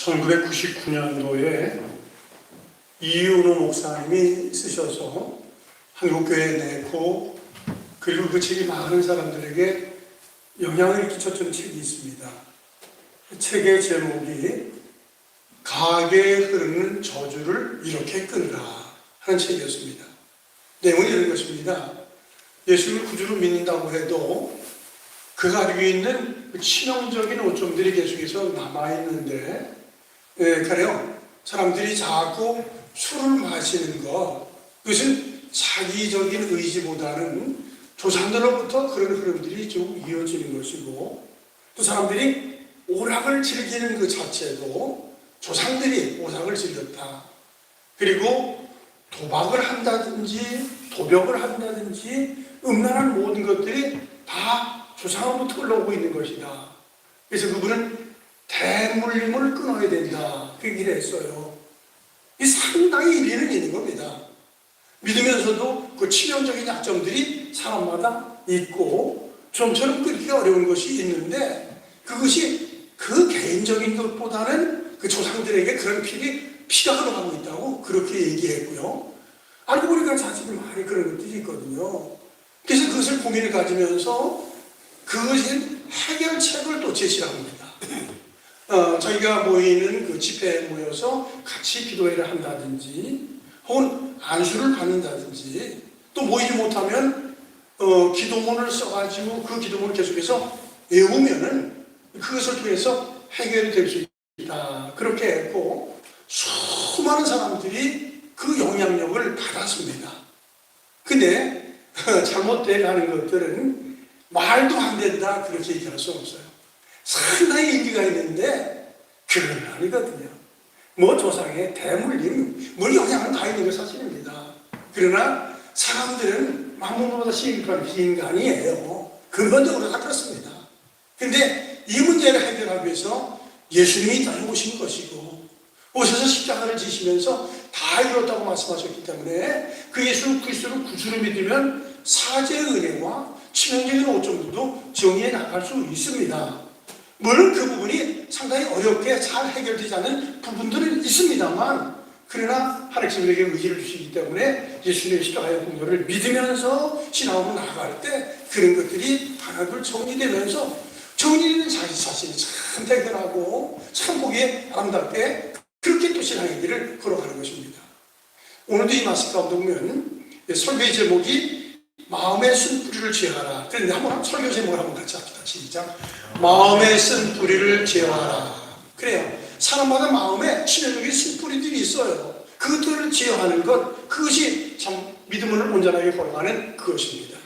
1999년도에 이윤호 목사님이 쓰셔서 한국교회에 내고 그리고 그 책이 많은 사람들에게 영향을 끼쳤던 책이 있습니다. 그 책의 제목이 가게에 흐르는 저주를 이렇게 끊으라 하는 책이었습니다. 내용이 이런 것입니다. 예수를 구주로 믿는다고 해도 그 가지고 있는 그 치명적인 오점들이 계속해서 남아있는데 예, 가령 사람들이 자꾸 술을 마시는 것 그것은 자기적인 의지보다는 조상들로부터 그런 흐름들이 좀 이어지는 것이고 또 사람들이 오락을 즐기는 그 자체도 조상들이 오락을 즐겼다. 그리고 도박을 한다든지 도벽을 한다든지 음란한 모든 것들이 다 조상으로부터 흘러오고 있는 것이다. 그래서 그분은 대물림을 끊어야 된다. 그 얘기를 했어요. 이 상당히 일리는 있는 겁니다. 믿으면서도 그 치명적인 약점들이 사람마다 있고 좀처럼 끊기 어려운 것이 있는데 그것이 그 개인적인 것보다는 그 조상들에게 그런 필이 피가 흘러가고 있다고 그렇게 얘기했고요. 알고 보니까 자식이 많이 그런 것들이 있거든요. 그래서 그것을 고민을 가지면서 그것은 해결책을 또 제시합니다. 어, 저희가 모이는 그 집회에 모여서 같이 기도회를 한다든지 혹은 안수를 받는다든지 또 모이지 못하면 어, 기도문을 써가지고 그 기도문을 계속해서 외우면은 그것을 통해서 해결이 될 수 있다. 그렇게 했고 수많은 사람들이 그 영향력을 받았습니다. 근데 잘못돼 가는 것들은 말도 안 된다 그렇게 얘기할 수 없어요. 상당히 인기가 있는데 그건 아니거든요. 뭐 조상의 대물림, 물 영향은 다 있는 게 사실입니다. 그러나 사람들은 마음보다 시인간 비인간이에요. 근본적으로 다 그렇습니다. 근데 이 문제를 해결하기 위해서 예수님이 땅에 오신 것이고 오셔서 십자가를 지시면서 다 이뤘다고 말씀하셨기 때문에 그 예수 그리스도를 구주로 믿으면 사죄의 은혜와 치명적인 오점들도 정리해 나갈 수 있습니다. 물론 그 부분이 상당히 어렵게 잘 해결되지 않는 부분들은 있습니다만 그러나 하나님에게 의지를 주시기 때문에 예수님의 십자가의 공로를 믿으면서 신앙으로 나아갈 때 그런 것들이 하나둘 정리되면서 정리되는 자기 자신이 참 대견하고 참 보기에 아름답게 그렇게 또 신앙의 길을 걸어가는 것입니다. 오늘도 이 말씀 가운데 보면 설교의 제목이 마음의 쓴 뿌리를 제하라. 그런데 한번 설교 제목을 한번 같이 합시다. 시작. 마음의 쓴 뿌리를 제하라. 그래요. 사람마다 마음에 치명적인 쓴 뿌리들이 있어요. 그것들을 제어하는 것, 그것이 참 믿음을 온전하게 걸어가는 그것입니다.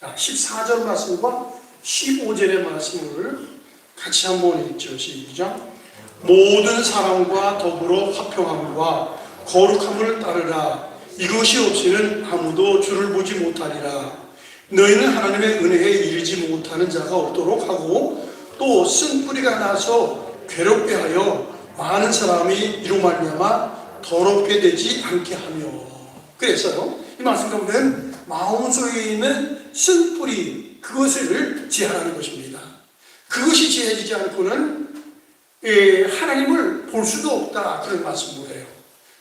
자, 14절 말씀과 15절의 말씀을 같이 한번 읽죠. 시작. 모든 사람과 더불어 화평함과 거룩함을 따르라. 이것이 없이는 아무도 주를 보지 못하리라. 너희는 하나님의 은혜에 이르지 못하는 자가 없도록 하고 또 쓴 뿌리가 나서 괴롭게 하여 많은 사람이 이로 말미암아 더럽게 되지 않게 하며 그래서요 이 말씀 가운데는 마음속에 있는 쓴 뿌리 그것을 제하라는 것입니다. 그것이 제해지지 않고는 예, 하나님을 볼 수도 없다 그런 말씀을 해요.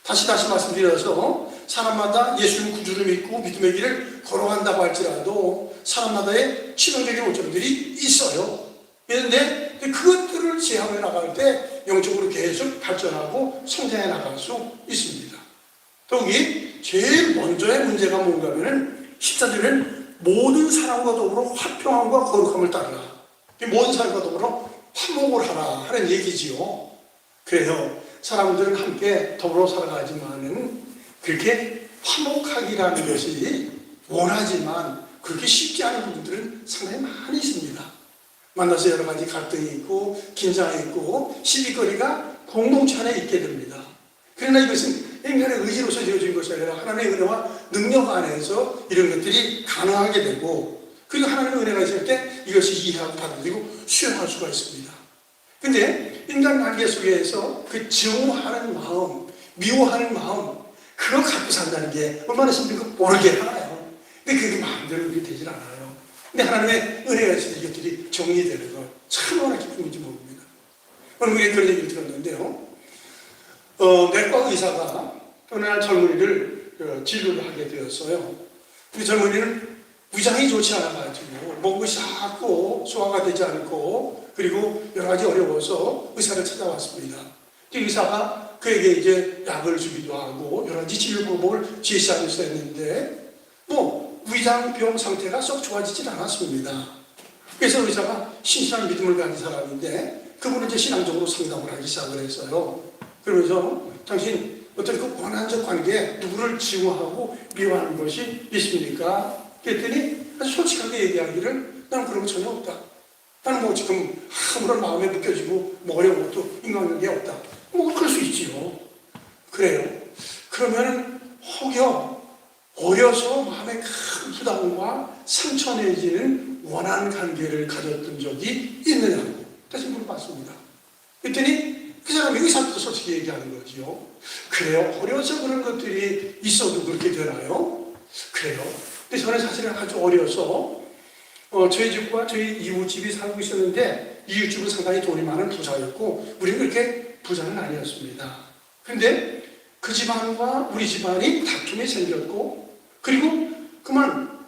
다시 다시 말씀드려서 사람마다 예수님 구주를 믿고 믿음의 길을 걸어간다고 할지라도 사람마다의 치명적인 오점들이 있어요. 그런데 그것들을 제하며 나갈 때 영적으로 계속 발전하고 성장해 나갈 수 있습니다. 더욱이 제일 먼저의 문제가 뭔가 하면은 14절에는 모든 사람과 더불어 화평함과 거룩함을 따르라. 모든 사람과 더불어 화목을 하라 하는 얘기지요. 그래요. 사람들은 함께 더불어 살아가지만은 그렇게 화목하기라는 것이 원하지만 그렇게 쉽지 않은 부분들은 상당히 많이 있습니다. 만나서 여러 가지 갈등이 있고 긴장이 있고 시비거리가 공동체 안에 있게 됩니다. 그러나 이것은 인간의 의지로서 되어진 것이 아니라 하나님의 은혜와 능력 안에서 이런 것들이 가능하게 되고 그리고 하나님의 은혜가 있을 때 이것이 이해하고 받아들이고 수용할 수가 있습니다. 근데 인간 관계 속에서 그 증오하는 마음, 미워하는 마음, 그거 갖고 산다는 게 얼마나 힘든가 모르게 하나요. 근데 그게 마음대로 그렇게 되질 않아요. 근데 하나님의 은혜가 때 이것들이 정리 되는 것, 참 얼마나 기쁨인지 모릅니다. 오늘 우리 그런 얘기를 들었는데요. 어, 내과 의사가 어느 날 젊은이를 어, 진료를 하게 되었어요. 그 젊은이는 위장이 좋지 않아가지고 먹고 샤고 소화가 되지 않고 그리고 여러 가지 어려워서 의사를 찾아왔습니다. 그 의사가 그에게 이제 약을 주기도 하고 여러 가지 치료 방법을 제시하면서 했는데 뭐 위장병 상태가 썩 좋아지질 않았습니다. 그래서 의사가 신실한 믿음을 가진 사람인데 그분은 이제 신앙적으로 상담을 하기 시작을 했어요. 그러면서 당신 어떤 그 원한적 관계에 누구를 지우하고 미워하는 것이 있습니까? 그랬더니 아주 솔직하게 얘기하기를 나는 그런 거 전혀 없다. 나는 뭐 지금 아무런 마음에 느껴지고 뭐 어려운 것도 인간관계에 없다. 뭐 그럴 수 있지요. 그래요. 그러면 혹여 어려서 마음에 큰 부담과 상처 내지는 원한 관계를 가졌던 적이 있느냐고 다시 물어봤습니다. 그랬더니 그 사람이 의사도 솔직히 얘기하는 거지요. 그래요. 어려서 그런 것들이 있어도 그렇게 되나요? 그래요. 근데 저는 사실은 아주 어려서 어, 저희 집과 저희 이웃집이 살고 있었는데 이웃집은 상당히 돈이 많은 부자였고 우리는 그렇게 부자는 아니었습니다. 근데 그 집안과 우리 집안이 다툼이 생겼고 그리고 그만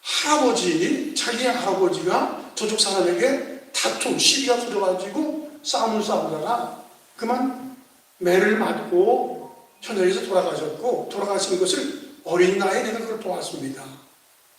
할아버지 자기의 할아버지가 저쪽 사람에게 다툼 시비가 붙어가지고 싸움을 싸우다가 그만 매를 맞고 현장에서 돌아가셨고 돌아가신 것을 어린 나이에 내가 그걸 보았습니다.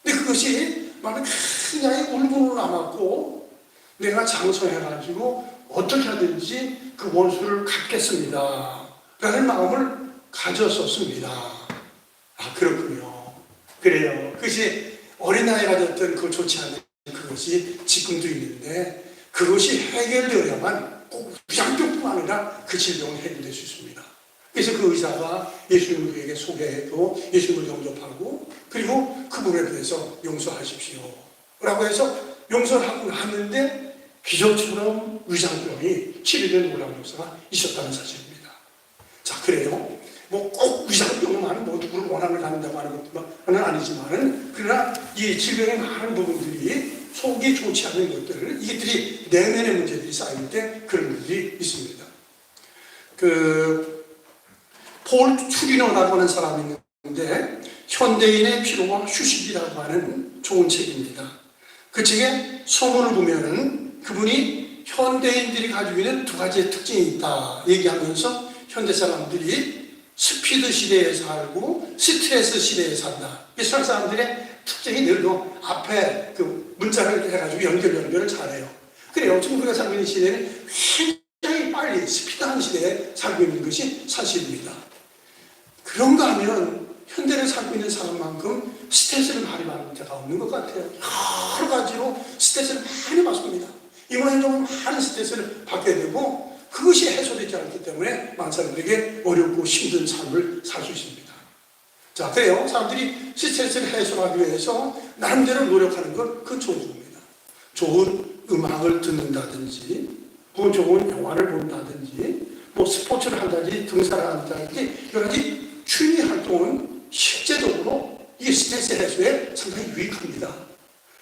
근데 그것이 마음에 굉장히 울분으로 남았고 내가 장성해가지고 어떻게 하든지 그 원수를 갚겠습니다. 라는 마음을 가졌었습니다. 아, 그렇군요. 그래요. 그것이 어린아이 가졌던 그 좋지 않은 그것이 지금도 있는데 그것이 해결되어야만 꼭 위장병뿐만 아니라 그 질병은 해결될 수 있습니다. 그래서 그 의사가 예수님에게 소개했고 예수님을 영접하고 그리고 그분에 대해서 용서하십시오. 라고 해서 용서를 하고 났는데 기적처럼 위장병이 치료된 역사가 있었다는 사실입니다. 자, 그래요. 뭐 꼭 위장병만 뭐 누구를 원한을 갖는다고 하는 것은 아니지만 그러나 이 질병의 많은 부분들이 속이 좋지 않은 것들을 이것들이 내면의 문제들이 쌓일 때 그런 것들이 있습니다. 그 폴 추리너라고 하는 사람이 있는데 현대인의 피로와 휴식이라고 하는 좋은 책입니다. 그 책에 소문을 보면은 그분이 현대인들이 가지고 있는 두 가지의 특징이 있다 얘기하면서 현대 사람들이 스피드 시대에 살고 스트레스 시대에 산다. 이 세상 사람들의 특징이 늘도 앞에 그 문자를 해가지고 연결 연결을 잘해요. 그래요. 지금 우리가 살고 있는 시대는 굉장히 빨리 스피드한 시대에 살고 있는 것이 사실입니다. 그런가 하면 현대를 살고 있는 사람만큼 스트레스를 많이 받는 자가 없는 것 같아요. 여러 가지로 스트레스를 많이 받습니다. 이번에도 많은 스트레스를 받게 되고 그것이 해소되지 않기 때문에 많은 사람들에게 어렵고 힘든 삶을 살 수 있습니다. 자, 그래요. 사람들이 스트레스를 해소하기 위해서 나름대로 노력하는 건 그 좋은 겁니다. 좋은 음악을 듣는다든지, 뭐 좋은 영화를 본다든지, 뭐 스포츠를 한다든지, 등산을 한다든지, 여러 가지 취미 활동은 실제적으로 이 스트레스 해소에 상당히 유익합니다.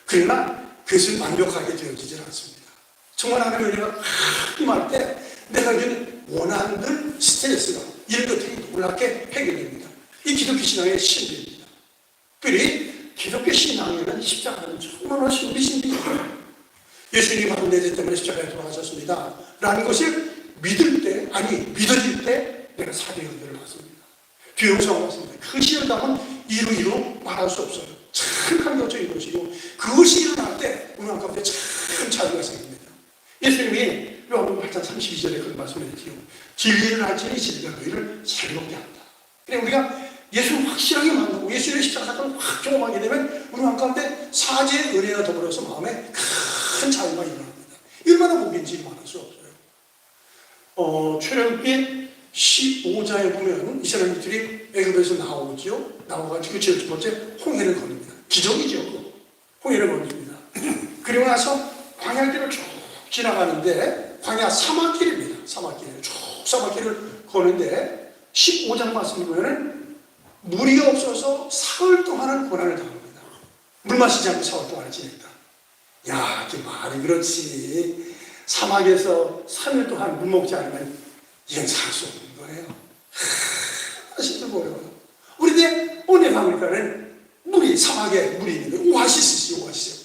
그러나 그것을 만족하게 되어지질 않습니다. 정말 하나님 은혜가 임할 때 내가 이제는 원하는 스트레스가 것들이 놀랍게 해결됩니다. 이 기독교 신앙의 신비입니다. 특별히 기독교 신앙에는 십자가는 정말로 신비 신비입니다. 예수님이 바로 내 죄 때문에 십자가에 돌아가셨습니다. 라는 것을 믿을 때, 아니 믿어질 때 내가 사대 연결을 받습니다. 뒤용성을 받습니다. 그 시험당은 이루 이루 말할 수 없어요. 참 감격적인 것이고 그것이 일어날 때 우리 가운데 참 자유가 생깁니다. 예수님이 요한복음 8장 32절에 그런 말씀을 했지요. 진리를 알지니 진리가 너희를 자유롭게 한다. 그래 우리가 예수를 확실하게 만나고 예수의 십자가 사건을 확 경험하게 되면 우리 마음 가운데 사죄의 은혜가 더불어서 마음에 큰 자유가 일어납니다. 얼마나 복인지 말할 수 없어요. 어, 출애굽기 15장에 보면 이스라엘들이 애굽에서 나오지요. 나와가지고 제일 첫 번째 홍해를 건립니다. 기적이죠. 홍해를 건립니다. 그리고 나서 광야길을 쭉 지나가는데 광야 사막길입니다. 사막길을 쭉 사막길을 거는데 15장 말씀 보면은 물이 없어서 사흘 동안은 고난을 당합니다. 물 마시지 않고 사흘 동안을 지냈다. 야, 이게 말이 그렇지. 사막에서 3일 동안 물 먹지 않으면 이건 살 수 없는 거예요. 하나씩 보여요. 우리데 어디 가니까는 물이 사막에 물이 있는데 오아시스지 오아시스.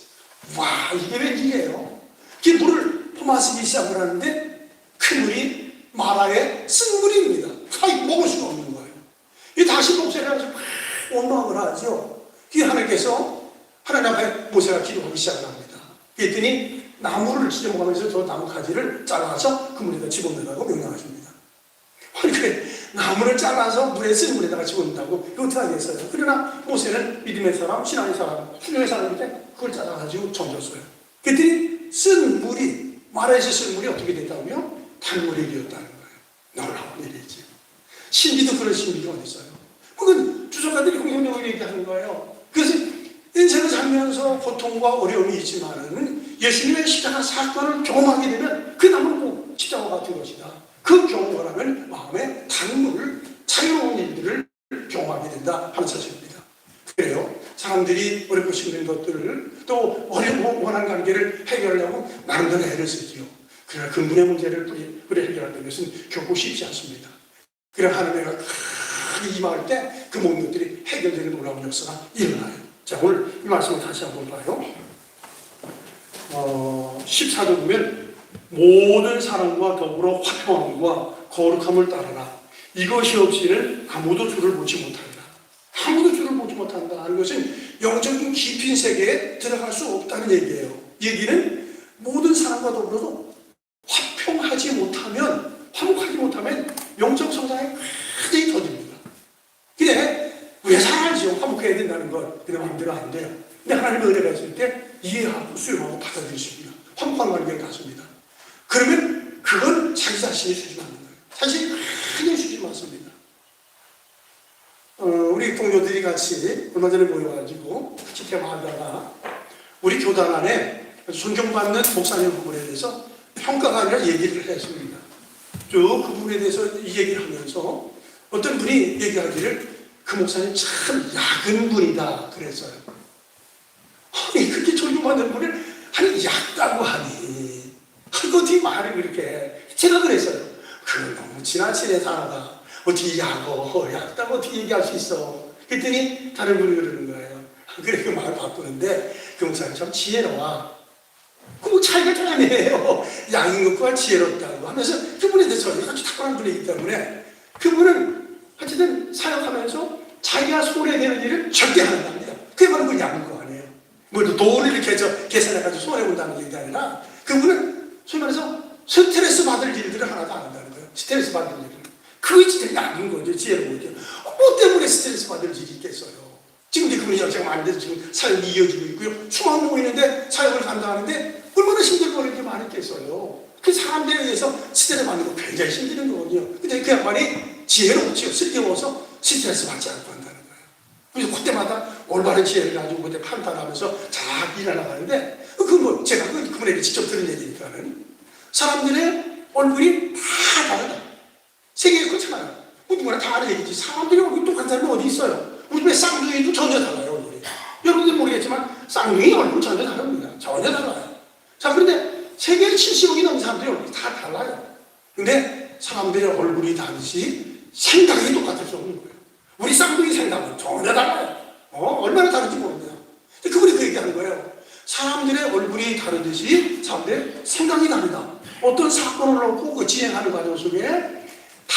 와 이게 웬일이에요? 그 물을 퍼 마시기 시작을 하는데 그 물이 마라의 쓴 물입니다. 아이 먹을 수가 없는 거예요. 이 다시 목소리를 하면서 막 원망을 하죠. 그 하나님께서 하나님 앞에 모세가 기도하기 시작을 합니다. 그랬더니 나무를 지정하면서 저 나무 가지를 잘라서 그 물에다 집어넣으라고 명령하십니다. 그래 나무를 잘라서 물에 쓴 물에다가 집어넣는다고 어떻게 하겠어요? 그러나 모세는 믿음의 사람, 신앙의 사람, 순종의 사람인데 그걸 잘라가지고 던졌어요. 그랬더니 쓴 물이 말에서 쓴 물이 어떻게 됐다고요? 단물이 되었다는 거예요. 놀라운 일이지. 신비도 그런 신비가 어디 있어요? 그건 주석가들이 공통적으로 얘기하는 거예요. 그래서 인생을 살면서 고통과 어려움이 있지만은 예수님의 십자가 사건을 경험하게 되면 그 나무는 꼭 십자가 같은 것이다. 그 경험을 하면 마음에 단물을 자유로운 일들을 경험하게 된다 하는 사실입니다. 그래요. 사람들이 어렵고 힘든 것들을 또 어려운 원한 관계를 해결하려고 나름대로 애를 쓰지요. 그러나 근본의 문제를 뿌리, 뿌리 해결하는 것은 결코 쉽지 않습니다. 그래 하나님의 크게 임할 때 그 모든 것들이 해결되는 놀라운 역사가 일어나요. 자 오늘 이 말씀을 다시 한번 봐요. 어, 14절 보면 모든 사람과 더불어 화평함과 거룩함을 따르라. 이것이 없이는 아무도 주를 보지 못한다. 아무도 못한다 하는 것은 영적인 깊은 세계에 들어갈 수 없다는 얘기예요. 얘기는 모든 사람과 더불어도 화평하지 못하면 화목하지 못하면 영적 성장이 크게 더딥니다. 근데 왜 살아야지요? 화목해야 된다는 것. 그냥 마음대로 안 돼요. 근데 하나님의 은혜가 있을 때 이해하고 수용하고 받아들이십니다. 화목한 관계를 갖습니다. 그러면 그건 자기 자신이 않는 거예요. 자신이 크게. 어, 우리 동료들이 같이 얼마 전에 모여가지고 같이 대화하다가 우리 교단 안에 존경받는 목사님 부분에 대해서 평가가 아니라 얘기를 했습니다. 쭉 그 부분에 대해서 이 얘기를 하면서 어떤 분이 얘기하기를 그 목사님 참 약은 분이다 그랬어요. 아니 그렇게 존경받는 분을 아니 약다고 하니 그거 어떻게 말을 그렇게 제가 그랬어요. 그 너무 지나치게 살아가 어떻게 약어 약다고 어떻게 얘기할 수 있어. 그랬더니 다른 분이 그러는 거예요. 그래 그 말을 바꾸는데 그 목사님 참 지혜로워. 그 차이가 좀 아니에요. 양인 것과 지혜롭다고 하면서 그분에 대해서 아주 탁월한 분이기 때문에 그분은 어쨌든 사역하면서 자기가 손해되는 일을 절대 안 한답니다. 그게 바로 그 양인 거 아니에요. 뭐 돈을 이렇게 저 계산해가지고 손해본다는 얘기가 아니라 그분은 소위 말해서 스트레스 받을 일들을 하나도 안 한다는 거예요. 스트레스 받을 일 진짜 양인 거죠. 지혜로운 거죠. 뭐 때문에 스트레스 받을 일이 있겠어요. 지금 이제 그분이 연세가 많이 돼서 지금 사역이 이어지고 있고요. 수만 명 있는데 사역을 감당하는데 얼마나 힘들고 어려운 게 많겠어요. 그 사람들에 의해서 스트레스 받는 거 굉장히 힘드는 거거든요. 근데 그 양반이 지혜롭지요. 쓸데없어서 스트레스 받지 않고 한다는 거예요. 그래서 그때마다 올바른 지혜를 가지고 그때 판단하면서 잘 일어나가는데 그건 뭐 제가 그 그분에게 직접 들은 얘기니까는 사람들의 얼굴이 다 다르다. 세계에 그렇잖아요. 뭐 누구나 다 아는 얘기지. 사람들이 얼굴이 똑같은 사람이 어디 있어요? 우리 왜 쌍둥이도 전혀 달라요, 얼굴이. 여러분들 모르겠지만 쌍둥이 얼굴 전혀 다릅니다. 전혀 달라요. 자, 그런데 세계에 70억이 넘는 사람들이 얼굴이 다 달라요. 근데 사람들의 얼굴이 다르지 생각이 똑같을 수 없는 거예요. 우리 쌍둥이 생각은 전혀 달라요. 어? 얼마나 다른지 모릅니다. 그분이 그 얘기하는 거예요. 사람들의 얼굴이 다르듯이 사람들의 생각이 다르다. 어떤 사건을 놓고 그 진행하는 과정 속에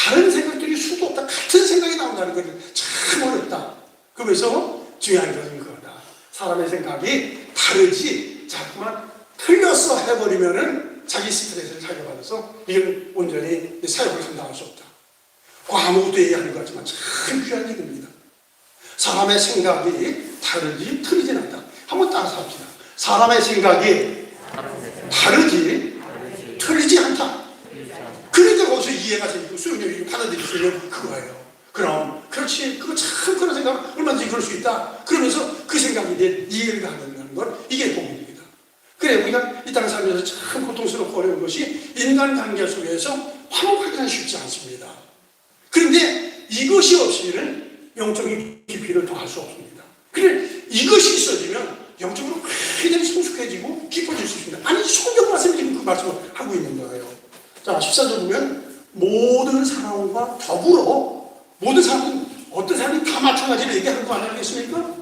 다른 생각들이 수도 없다. 같은 생각이 나온다는 것이 참 어렵다. 그래서 중요한 것은 그거다. 사람의 생각이 다르지 자꾸만 틀렸어 해버리면은 자기 스트레스를 자기 받아서 이건 온전히 사역을 감당할 수 없다. 그 아무것도 얘기하는 것 같지만 참 귀한 얘기입니다. 사람의 생각이 다르지 틀리진 않다. 한번 따라서 합시다. 사람의 생각이 다르지 않다. 그러니까 거기서 이해가 생기고 수용력이 받아들일 수 있는 그거예요. 그럼 그렇지 그거 참 그런 생각 얼마든지 그럴 수 있다. 그러면서 그 생각이 내 이해를 가는 건 이게 복입니다. 그래 우리가 이 땅 살면서 참 고통스럽고 어려운 것이 인간 관계 속에서 화목하기는 쉽지 않습니다. 그런데 이것이 없이는 영적인 깊이를 더할 수 없습니다. 그래 이것이 있어지면 영적으로 굉장히 성숙해지고 깊어질 수 있습니다. 아니 성경 말씀이 지금 그 말씀을 하고 있는 거예요. 자 14절 보면 모든 사람과 더불어 모든 사람은 어떤 사람이 다 마찬가지로 얘기하는 거 아니겠습니까?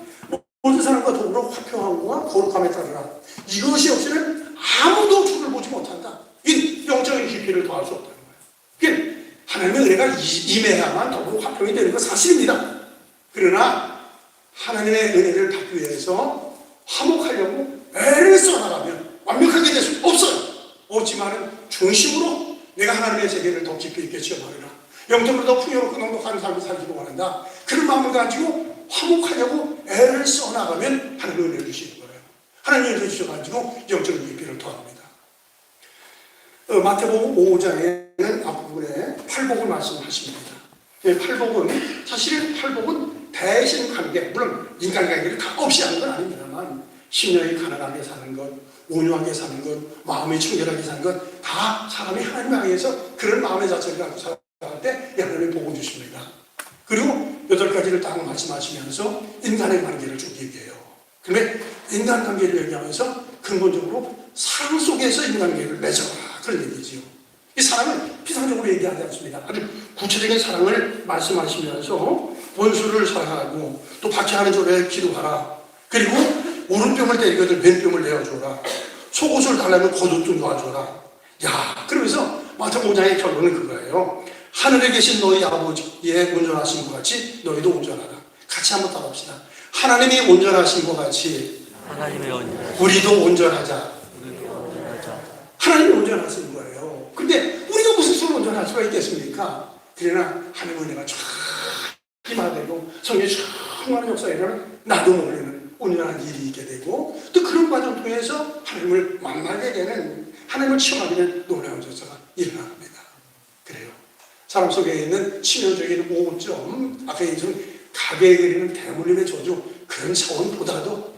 모든 사람과 더불어 화평함과 거룩함에 따르라. 이것이 없이는 아무도 주를 보지 못한다. 이 영적인 깊이를 더할 수 없다는 거예요. 이게 하나님의 은혜가 이- 임해야만 더불어 화평이 되는 건 사실입니다. 그러나 하나님의 은혜를 받기 위해서 화목하려고 애를 써나가면 완벽하게 될 수 없어요. 없지만은 중심으로 내가 하나님의 세계를 더 깊이 있게 지어버리라. 영적으로 더 풍요롭고 넉넉한 삶을 살기를 원한다. 그런 마음을 가지고 화목하려고 애를 써나가면 하나님의 은혜를 주시는 거예요. 하나님의 은혜를 주셔가지고 영적인 깊이를 더합니다. 어, 마태복음 5장에는 앞부분에 팔복을 말씀하십니다. 예, 팔복은 사실 팔복은 대신 관계, 물론 인간 관계를 다 없이 하는 건 아닙니다만 심령이 가난하게 사는 것, 온유하게 사는 것, 마음이 청결하게 사는 것, 다 사람이 하나님을 향해서 그런 마음의 자체를 갖고 살아갈 때 하나님이 복을 주십니다. 그리고 여덟 가지를 딱 말씀하시면서 인간의 관계를 쭉 얘기해요. 그런데 인간 관계를 얘기하면서 근본적으로 사랑 속에서 인간 관계를 맺어라 그런 얘기지요. 이 사랑은 피상적으로 얘기하지 않습니다. 아주 구체적인 사랑을 말씀하시면서 원수를 사랑하고 또 박해하는 조에 기도하라. 그리고 오른병을 때리거든 왼병을 내어줘라. 속옷을 달라면 겉옷 좀 놔줘라. 야, 그러면서 마태복음 5장의 결론은 그거예요. 하늘에 계신 너희 아버지의 온전하신 것 같이 너희도 온전하라. 같이 한번 따라합시다. 하나님이 온전하신 것 같이 하나님의 우리도 온전하자 하나님이 온전하신 거예요. 근데 우리가 무슨 수로 온전할 수가 있겠습니까? 그러나 하나님의 은혜가 쫙 임하되고 성령이 충만한 역사에 일어나면 나도 모르는 온전한 일이 있게 되고 또 그런 과정 통해서 하나님을 만나게 되는 하나님을 체험하게 되는 놀라운 역사가 일어납니다. 그래요. 사람 속에 있는 치명적인 오점, 아까 얘기했던 가게에 그리는 대물림의 저주 그런 차원보다도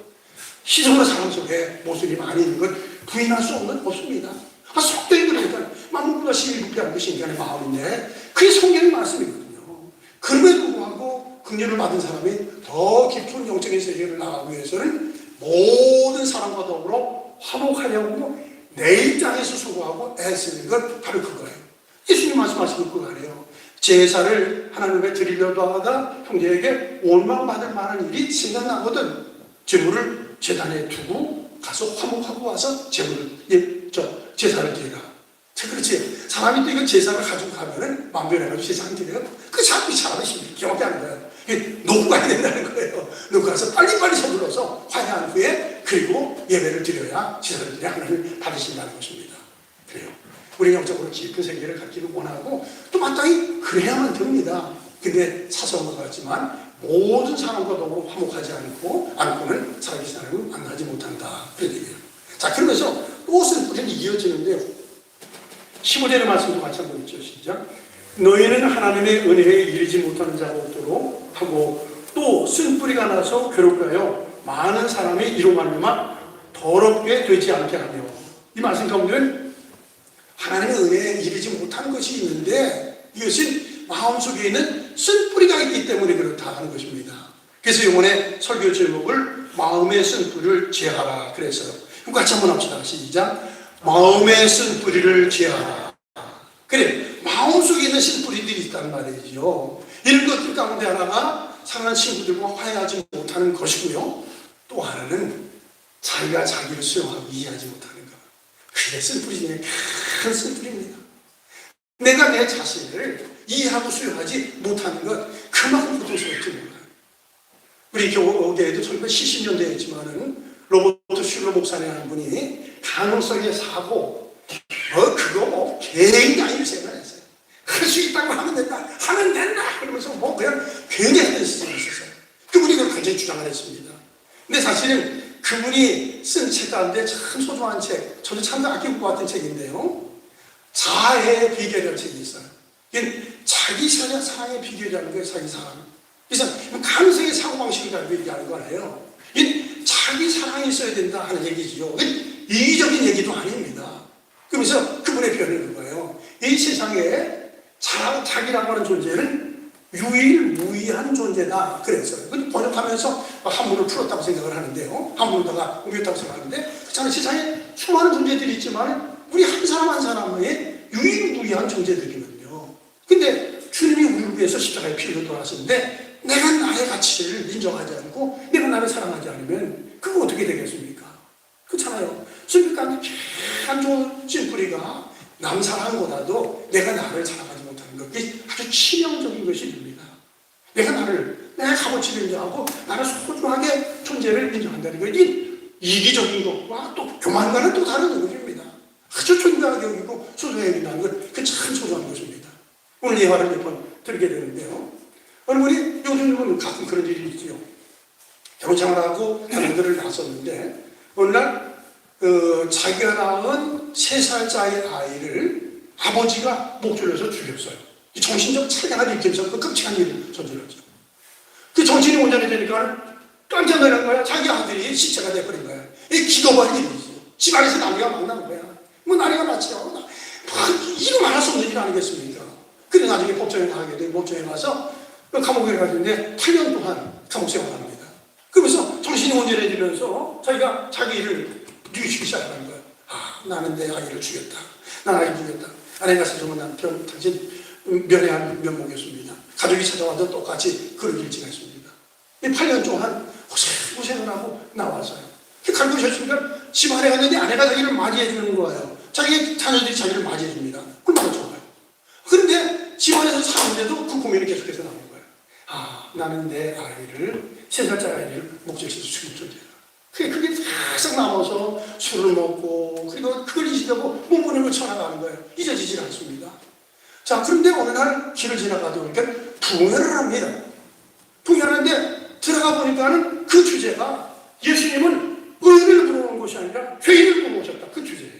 시적으로 사람 속에 모습이 많이 있는 건 부인할 수 없는 없습니다. 아, 속되게 그러니까 심히 부패한 것이 인간의 마음인데 그게 성경의 말씀이거든요. 그럼에도 긍휼을 받은 사람이 더 깊은 영적인 세계를 나가기 위해서는 모든 사람과 더불어 화목하려고 내 입장에서 수고하고 애쓰는 건 바로 그거예요. 예수님 말씀하시는 그거 아니에요. 제사를 하나님께 드리려도 하다 형제에게 원망받을 만한 일이 생각나거든. 제물을 재단에 두고 가서 화목하고 와서 제물을 예, 저 제사를 드리라. 자, 그렇지. 사람이 또 이거 제사를 가지고 가면은 만변해가지고 제사 안 드려요. 그 사람이 사람이 힘이 기억이 안 나요. 놓고 가야 된다는 거예요. 놓고 가서 빨리빨리 서둘러서 화해한 후에 그리고 예배를 드려야 제사를 드려야 하나님 받으신다는 것입니다. 그래요. 우리 영적으로 깊은 세계를 갖기를 원하고 또 마땅히 그래야만 됩니다. 근데 사소한 것 같지만 모든 사람과 너무 화목하지 않고 않고는 살아계신 하나님을 만나지 못한다. 그런 얘기예요. 자 그러면서 또 쓴 뿌리는 이어지는데요. 15절의 말씀도 읽죠. 시작. 너희는 하나님의 은혜에 이르지 못하는 자가 없도록 하고 또 쓴뿌리가 나서 괴롭고요. 많은 사람이 이로 말미암아 더럽게 되지 않게 하며 이 말씀 가운데는 하나님의 은혜에 이르지 못한 것이 있는데 이것은 마음속에 있는 쓴뿌리가 있기 때문에 그렇다 하는 것입니다. 그래서 이번에 설교 제목을 마음의 쓴뿌리를 제하라. 그럼 같이 한번 합시다. 시작. 마음의 쓴뿌리를 제하라. 그래, 마음속에 있는 쓴뿌리들이 있단 말이죠. 이런 것들 가운데 하나가 사랑하는 친구들과 화해하지 못하는 것이고요. 또 하나는 자기가 자기를 수용하고 이해하지 못하는 것. 그게 쓴뿌리 중에 큰 쓴뿌리입니다. 내가 내 자신을 이해하고 수용하지 못하는 것, 그만큼 고통스럽지 몰라요. 우리 교계에도 1970년대였지만은 로버트 슐러 목사라는 분이 가능성의 사고, 뭐, 그거 뭐, 굉장히 생각했어요. 할수 있다고 하면 된다, 하면 된다! 그러면서 뭐, 그냥 굉장히 시절이 있었어요. 그분이 그걸 굉장히 주장을 했습니다. 근데 사실은 그분이 쓴 책 가운데 참 소중한 책, 저도 참 아끼고 봤던 책인데요. 자아의 비결이라는 책이 있어요. 이게 자기 사랑, 사랑의 비결이라는 거예요, 자기 사랑. 그래서 감성의 사고방식을 가지고 얘기하는 거예요. 이 자기 사랑이 있어야 된다 하는 얘기지요. 이기적인 얘기도 아닙니다. 그러면서 그분의 표현은 그거예요. 이 세상에 자, 자기라고 하는 존재는 유일무이한 존재다. 그랬어요. 그 번역하면서 한문을 풀었다고 생각을 하는데요. 한문에다가 옮겼다고 생각하는데, 그렇잖아요. 세상에 수많은 존재들이 있지만, 우리 한 사람 한 사람의 유일무이한 존재들이거든요. 근데 주님이 우리를 위해서 십자가의 피를 돌았는데 내가 나의 가치를 인정하지 않고 내가 나를 사랑하지 않으면 그거 어떻게 되겠습니까? 그렇잖아요. 그러니까 한 좋은 찐뿌리가 남 사랑보다도 내가 나를 못하는 것, 그게 아주 치명적인 것이 됩니다. 내가 나를, 내가 값어치를 인정하고 나를 소중하게 존재를 인정한다는 것, 이게 이기적인 것과 또 교만과는 또 다른 의미입니다. 아주 존귀하게 여기고 소중하게 여긴다는 것, 그참 소중한 것입니다. 오늘 예화를 몇 번 들게 되는데요. 어느 분이 요즘은 가끔 그런 일이 있지요. 생활하고 다른 데를 나섰는데, 어느 날, 어, 자기가 낳은 세 살짜리 아이를 아버지가 목줄여서 죽였어요. 이 정신적 차량을 일으키면서 그 끔찍한 일을 저질렀죠. 그 정신이 온전해지니까 깜짝 놀란 거야. 자기 아들이 시체가 돼버린 거야. 이 기도할 일이지. 집안에서 난리가 막난 거야. 뭐 난리가 났지요. 뭐, 이거 말할 수 없는 일 아니겠습니까? 근데 나중에 법정에 가게 돼. 법정에 가서 그 감옥에 가는데 8년 동안 감옥 생활합니다. 그러면서 정신이 온전해지면서 자기가 자기 일을 뉘우치기 시작하는 거야. 아, 나는 내 아이를 죽였다. 난 아이 죽였다. 아내가 사정은 남편, 당신 면회한 면목이었습니다. 가족이 찾아와도 똑같이 그런 일지가 있습니다. 이 8년 동안 고생을 하고 나와서요. 갈구셨으니까 집 안에 갔는데 아내가 자기를 맞이해 주는 거예요. 자기 자녀들이 자기를 맞이해 줍니다. 얼마나 좋아요. 그런데 집 안에서 사는데도 그 고민이 계속해서 나오는 거예요. 아, 나는 내 아이를, 세 살짜리 아이를 목적지에서 죽인 존재다. 그게, 그게 싹 남아서 술을 먹고, 그리고 그걸 잊으려고 몸부림을 쳐나가는 거예요. 잊어지질 않습니다. 자, 그런데 어느 날 길을 지나가다 보니까 붕해를 합니다. 붕해하는데 들어가 보니까는 그 주제가 예수님은 의인을 부르는 것이 아니라 죄인을 부르셨다. 그 주제예요.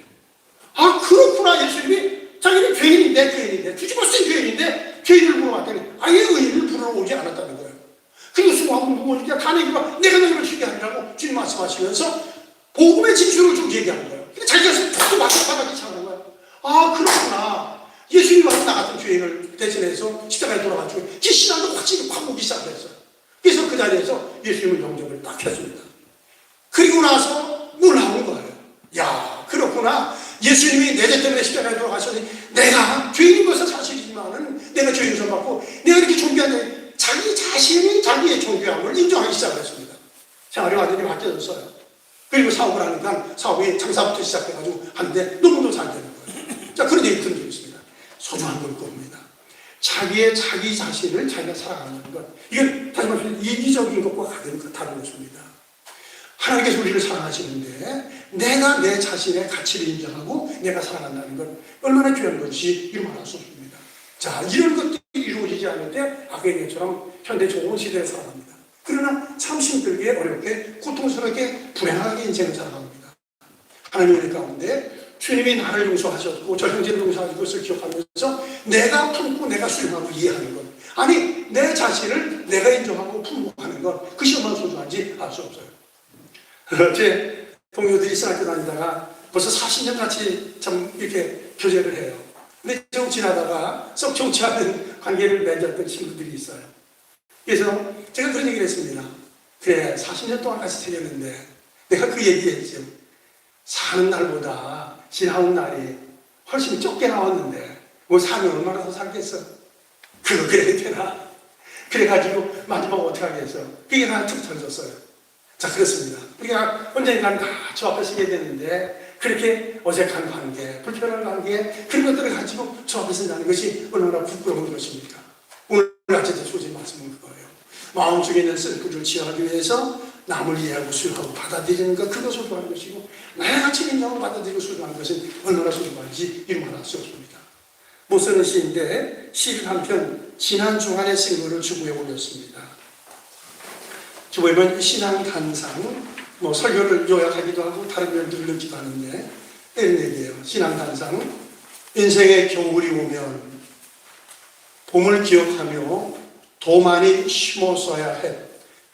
아, 그렇구나. 예수님이 자기는 죄인인데, 죄인인데, 뒤집어 쓴 죄인인데, 죄인을 물어봤더니 아예 의인을 부르러 오지 않았다는 거예요. 그리고 수고하고 무거우니까 다니기가 내가 너희를 죽게 하리라고 주님 말씀하시면서 복음의 진술을 좀 얘기하는 거예요. 자기가 툭 맞춰 바닥에 차는 거예요. 아, 그렇구나. 예수님 와서 나 같은 죄인을 대신해서 십자가에 돌아가지고 제 신앙도 확실히 확 오기 시작했어요. 그래서 그 자리에서 예수님을 영접을 딱 했습니다. 그리고 나서 놀라운 거예요. 야, 그렇구나. 예수님이 내 죄 때문에 십자가에 돌아가셨으니 내가 죄인인 것은 사실이지만은 내가 죄인 선받고 내가 이렇게 존귀한데 자기 자신이 자기의 존귀함을 인정하기 시작했습니다. 생활이 완전히 바뀌어졌어요. 그리고 사업을 하니까 사업이 장사부터 시작해가지고 하는데 너무도 잘 되는 거예요. 자, 그런 얘기 든 적이 있습니다. 소중한 걸 겁니다. 자기의 자기 자신을 자기가 사랑하는 것. 이건 다시 말해서 이기적인 것과 다른, 다른 것입니다. 하나님께서 우리를 사랑하시는데 내가 내 자신의 가치를 인정하고 내가 사랑한다는 건 얼마나 귀한 것이 이루어날 수 없습니다. 자, 이런 것들이 이루어지지 않을 때 아베니처럼 현대 좋은 시대에 살아갑니다. 그러나 참 힘들게 어렵게 고통스럽게 불행하게 인생을 살아갑니다. 하나님 우리 가운데 주님이 나를 용서하셨고 저 형제를 용서하신 것을 기억하면서 내가 품고 내가 수용하고 이해하는 것 아니 내 자신을 내가 인정하고 품고 하는 것 그것이 얼마나 소중한지 알 수 없어요. 제 동료들이 신학교 다니다가 벌써 40년 같이 참 이렇게 교제를 해요. 근데 좀 지나다가 썩 좋지 않은 관계를 맺었던 친구들이 있어요. 그래서 제가 그런 얘기를 했습니다. 그래, 40년 동안 같이 지냈는데 내가 그 얘기했죠. 사는 날보다 지나온 날이 훨씬 적게 나왔는데 뭐 사면 얼마나 더 살겠어? 그거 그래야 되나? 그래가지고 마지막 어떻게 하겠어? 그게 나툭 던졌어요. 자, 그렇습니다. 우리가 언젠가는 다저 앞에 서게 되는데, 그렇게 어색한 관계, 불편한 관계, 그런 것들을 가지고 저 앞에 서는 것이 얼마나 부끄러운 것입니까? 오늘 어쨌든 소진 말씀은 그거예요. 마음속에 있는 쓴뿌리를 치유하기 위해서 남을 이해하고 수용하고 받아들이는 것, 그거 소중한 것이고, 가치를 인정하고 받아들이고 소중한 것은 얼마나 소중한지 이루말할 수 없습니다. 못 쓰는 시인데, 시를 한편 지난 주간에 쓴 거를 주부에 올렸습니다. 주보에는 신앙 단상, 뭐 설교를 요약하기도 하고 다른 면들을 넣기도 하는데 이런 얘기예요. 신앙 단상. 인생의 겨울이 오면 봄을 기억하며 도 많이 심었어야 했,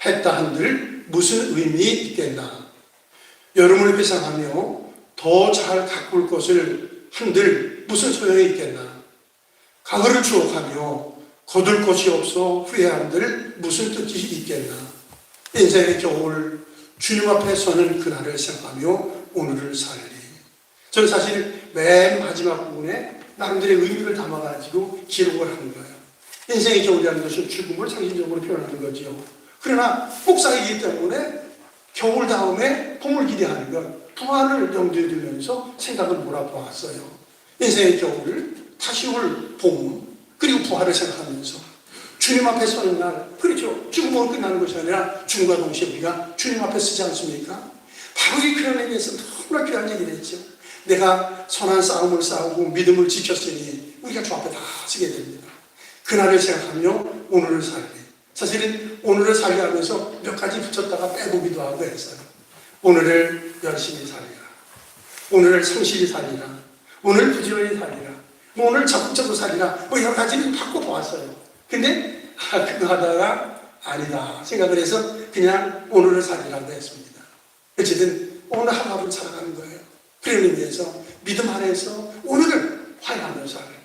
했다 한들 무슨 의미 있겠나. 여름을 회상하며 더 잘 가꿀 것을 한들 무슨 소용이 있겠나. 과거를 추억하며 거둘 것이 없어 후회한들 무슨 뜻이 있겠나. 인생의 겨울 주님 앞에 서는 그날을 생각하며 오늘을 살리. 저는 사실 맨 마지막 부분에 나름대로 의미를 담아가지고 기록을 하는 거예요. 인생의 겨울이라는 것은 죽음을 상징적으로 표현하는 거지요. 그러나 목사이기 때문에 겨울 다음에 봄을 기대하는 것, 부활을 염두에 두면서 생각을 몰아보았어요. 인생의 겨울을 다시 올 봄, 그리고 부활을 생각하면서 주님 앞에 서는 날, 그렇죠. 죽음으로 끝나는 것이 아니라 죽음과 동시에 우리가 주님 앞에 서지 않습니까? 바울이 그런 의미에서 너무나 귀한 얘기를 했죠. 내가 선한 싸움을 싸우고 믿음을 지켰으니 우리가 주 앞에 다 서게 됩니다. 그날을 생각하며 오늘을 살리. 사실은 오늘을 살게 하면서 몇 가지 붙였다가 빼보기도 하고 했어요. 오늘을 열심히 살리라. 오늘을 성실히 살리라. 오늘 부지런히 살리라. 뭐 오늘 적극적으로 살리라. 뭐 여러 가지를 바꿔보았어요. 근데 아, 그거 하다가 아니다 생각을 해서 그냥 오늘을 살리라고 했습니다. 어쨌든 오늘 하루하루 살아가는 거예요. 그런 의미에서 믿음 안에서 오늘을 화해하면서 거예요.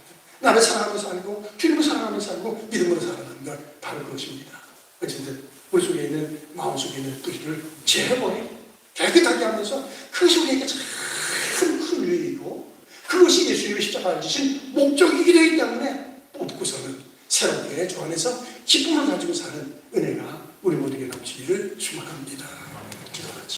나를 사랑하면서 살고 주님을 사랑하면서 살고 믿음으로 살아가 는것 바로 그것입니다. 어쨌든 우리 속에 있는 마음속에 있는 뿌리를 재버리고 깨끗하게 하면서 그것이 우리에게 참큰 유익이고 그것이 예수님의 십자가를 지신 목적이기 되기 때문에 뽑고서는 새롭게 주 안에서 기쁨을 가지고 사는 은혜가 우리 모두에게 넘치기를 축원합니다.